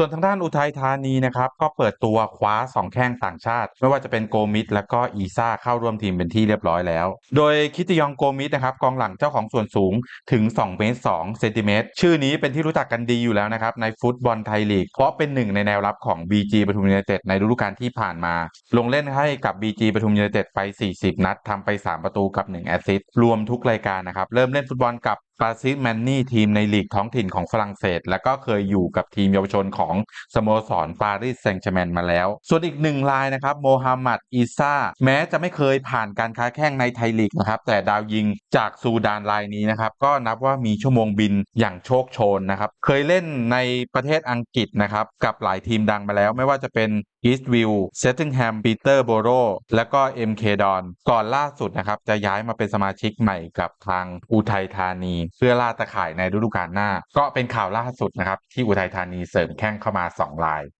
ส่วนทางด้านอุทัยธานีนะครับก็เปิดตัวคว้า 2 แข้งต่างชาติ ไม่ว่าจะเป็นโกมิดและก็อีซ่าเข้าร่วมทีมเป็นที่เรียบร้อยแล้ว โดยคิติยองโกมิดนะครับกองหลังเจ้าของส่วนสูงถึง2เมตร2เซนติเมตรชื่อนี้เป็นที่รู้จักกันดีอยู่แล้วนะครับในฟุตบอลไทยลีก เพราะเป็นหนึ่งในแนวรับของ BG ปทุมยูไนเต็ดในฤดูกาลที่ผ่านมา ลงเล่นให้กับ BG ปทุมยูไนเต็ดไป 40 นัดทำไป 3 ประตูกับ 1 แอสซิสต์รวมทุกรายการนะครับเริ่มเล่นฟุตบอลกับ ปาซิสแมนนี่ทีมในลีกท้องถิ่นของฝรั่งเศส และก็เคยอยู่กับทีมเยาวชนของสโมสรปารีสแซงต์แชร์แมงมาแล้ว ส่วนอีกหนึ่งรายนะครับโมฮัมหมัดอีซาแม้จะไม่เคยผ่านการค้าแข่งในไทยลีกนะครับแต่ดาวยิงจากซูดานรายนี้นะครับก็นับว่ามีชั่วโมงบินอย่างโชคโชนนะครับเคยเล่นในประเทศอังกฤษนะครับกับหลายทีมดังมาแล้ว ไม่ว่าจะเป็นอีสต์วิลเซตติงแฮมปีเตอร์โบโรและก็ MK ดอนก่อนล่าสุดนะครับจะย้ายมาเป็นสมาชิกใหม่กับทางอุทัยธานีเพื่อล่าตะข่ายในฤดูกาลหน้า ก็เป็นข่าวล่าสุดนะครับที่อุทัยธานีเสริมแข้งเข้ามา 2 ราย